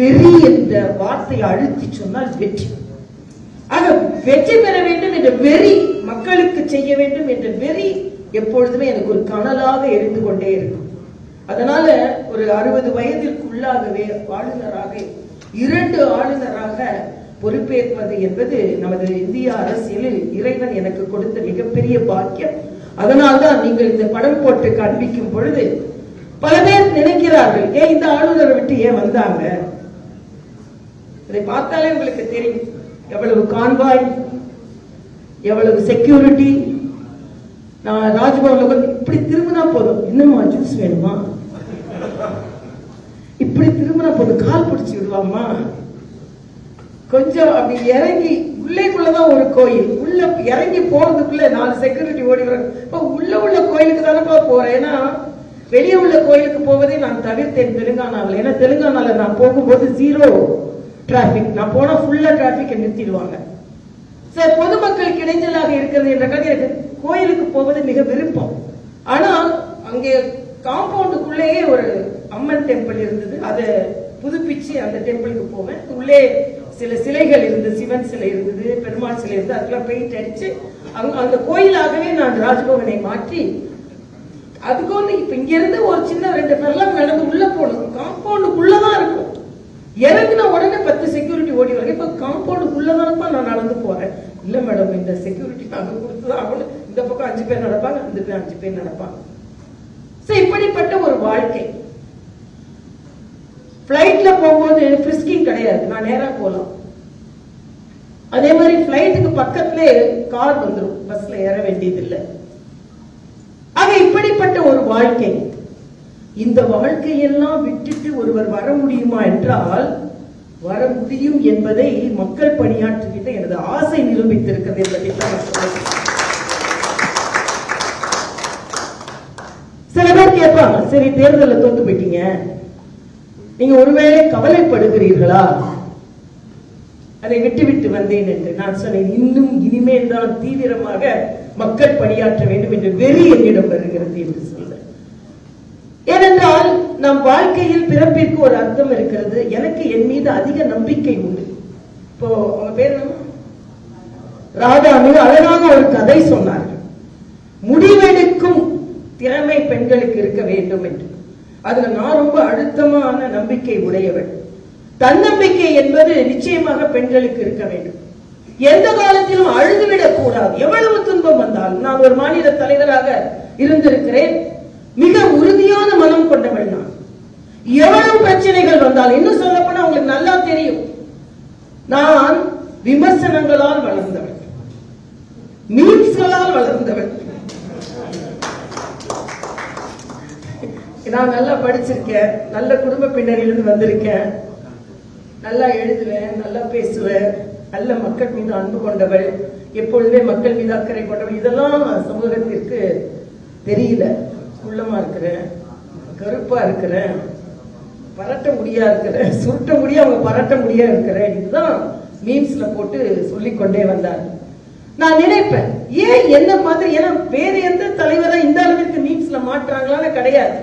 வெறி என்ற வார்த்தையை அழுத்தி சொன்னால் வெற்றி. ஆக வெற்றி பெற வேண்டும் என்ற வெறி மக்களுக்கு செய்ய வேண்டும் என்ற வெறி எப்பொழுதுமே எனக்கு ஒரு கனலாக எரிந்து கொண்டே இருக்கும். அதனால ஒரு அறுபது வயதிற்குள்ளாகவே ஆளுநராக இரண்டு ஆளுநராக பொறுப்பேற்பது என்பது நமது இந்திய அரசியலில் இறைவன் எனக்கு கொடுத்த மிகப்பெரிய பாக்கியம். அதனால்தான் நீங்கள் இந்த படம் போட்டு காண்பிக்கும் பொழுது பல பேர் நினைக்கிறார்கள் ஏன் இந்த ஆளுநரை விட்டு ஏன் வந்தாங்க? இதை பார்த்தாலே உங்களுக்கு தெரியும். எவ்வளவு கான்வாய் எவ்வளவு செக்யூரிட்டி நான் ராஜ்பவன்ல உட்கார்ந்து இப்படி திரும்பினா போதும். என்னம்மா ஜூஸ் வேணுமா? இப்படி திரும்பினா போதும். கால் பிடிச்சி விடுவாம்மா. கொஞ்சம் அப்படி இறங்கி உள்ளேக்குள்ளதான் ஒரு கோயில். உள்ள இறங்கி போறதுக்குள்ள நாலு செக்யூரிட்டி ஓடி வர இப்போ உள்ள உள்ள கோயிலுக்கு தானப்பா போறேன். ஏன்னா வெளியே உள்ள கோயிலுக்கு போவதை நான் தவிர்த்தேன் தெலுங்கானாவில். ஏன்னா தெலுங்கானால நான் போகும்போது ஜீரோ டிராபிக் நான் போனா ஃபுல்லா டிராபிக்கை நிறுத்திடுவாங்க. சார் பொதுமக்களுக்கு இடைஞ்சலாக இருக்கிறது என்ற கதை எனக்கு கோயிலுக்கு போவது மிக விருப்பம். ஆனா அங்கே காம்பவுண்டுக்குள்ளேயே ஒரு அம்மன் டெம்பிள் இருந்தது. அதை புதுப்பிச்சு அந்த டெம்பிளுக்கு போவேன். உள்ளே சில சிலைகள் இருந்தது. சிவன் சிலை இருந்தது பெருமாள் சிலை இருந்தது. அதுக்கெல்லாம் பெயிண்ட் அடிச்சு அங்க அந்த கோயிலாகவே நான் ராஜ்பவனை மாற்றி அதுக்கு வந்து இப்ப இங்க இருந்து ஒரு சின்ன ரெண்டு பேர்லாம் நடந்து உள்ள போகணும் காம்பவுண்டுக்குள்ளதான் இருக்கும் இறங்குன உடனே பத்து செக்யூரிட்டி ஓடி வரும் இப்ப காம்பவுண்டுக்குள்ளதானப்பா நான் நடந்து போறேன். இல்ல மேடம் இந்த செக்யூரிட்டி நாங்க கொடுத்துதான் ஆகணும் இந்த பக்கம் அஞ்சு பேர் நடப்பாங்க இந்த பேர் அஞ்சு பேர் நடப்பாங்க. So, இப்படிப்பட்ட ஒரு வாழ்க்கை. பிளைட்ல போகும்போது ஃப்ரிஸ்கிங் கிடையாது. நான் நேரா போலாம். அதே மாதிரி பிளைட்டுக்கு பக்கத்திலே கார் வந்துடும் பஸ்ல ஏற வேண்டியதில்லை. ஆக இப்படிப்பட்ட ஒரு வாழ்க்கை. இந்த வாழ்க்கையெல்லாம் விட்டுட்டு ஒருவர் வர முடியுமா என்றால் வர முடியும் என்பதை மக்கள் பணியாற்றுகின்ற எனது ஆசை நிரூபித்திருக்கிறது என்பதை தான் சில பேர் கேட்பாங்க சரி தேர்தலில் தோத்து போயிட்டீங்க. நீங்க ஒருவேளை கவலைப்படுகிறீர்களா? அதை விட்டுவிட்டு வந்தேன் என்று நான் சொன்னேன். இன்னும் இனிமேல் தான் தீவிரமாக மக்கள் பணியாற்ற வேண்டும் என்ற வெறி என்னிடம் வருகிறது என்று சொல்றேன் ஏனென்றால் நம் வாழ்க்கையில் பிறப்பிற்கு ஒரு அர்த்தம் இருக்கிறது. எனக்கு என் மீது அதிக நம்பிக்கை உண்டு. இப்போ அவங்க பேர் ராதா மிக அழகாக ஒரு கதை சொன்னார்கள். முடிவெடுக்கும் திறமை பெண்களுக்கு இருக்க வேண்டும் என்று. அதுல நான் ரொம்ப அழுத்தமான நம்பிக்கை உடையவள். தன்னம்பிக்கை என்பது நிச்சயமாக பெண்களுக்கு இருக்க வேண்டும். எந்த காலத்திலும் அழுதுவிடக் கூடாது. எவ்வளவு துன்பம் வந்தாலும். நான் ஒரு மாநில தலைவராக இருந்திருக்கிறேன் மிக உறுதியான மனம் கொண்டவள் நான் எவ்வளவு பிரச்சனைகள் வந்தால் இன்னும் சொல்ல போனா உங்களுக்கு நல்லா தெரியும். நான் விமர்சனங்களால் வளர்ந்தவள் மீன்ஸ்களால் வளர்ந்தவள் நான் நல்லா படிச்சிருக்கேன் நல்ல குடும்ப பின்னணியிலிருந்து வந்திருக்கேன். நல்லா எழுதுவேன் நல்லா பேசுவேன். நல்ல மக்கள் மீது அன்பு கொண்டவள். எப்பொழுதுமே மக்கள் மீது அக்கறை கொண்டவள். இதெல்லாம் சமூகத்திற்கு தெரியல. உள்ளமா இருக்கிறேன். கருப்பா இருக்கிறேன். பரட்ட முடியா இருக்கிற சுருட்ட முடியா அவங்க பரட்ட முடியா இருக்கிற இதுதான் மீம்ஸ்ல போட்டு சொல்லிக்கொண்டே வந்தார். நான் நினைப்பேன் ஏன் என்ன மாதிரி ஏன்னா வேற எந்த தலைவரா இந்த அளவிற்கு மீம்ஸ்ல மாட்டுறாங்களான்னு கிடையாது.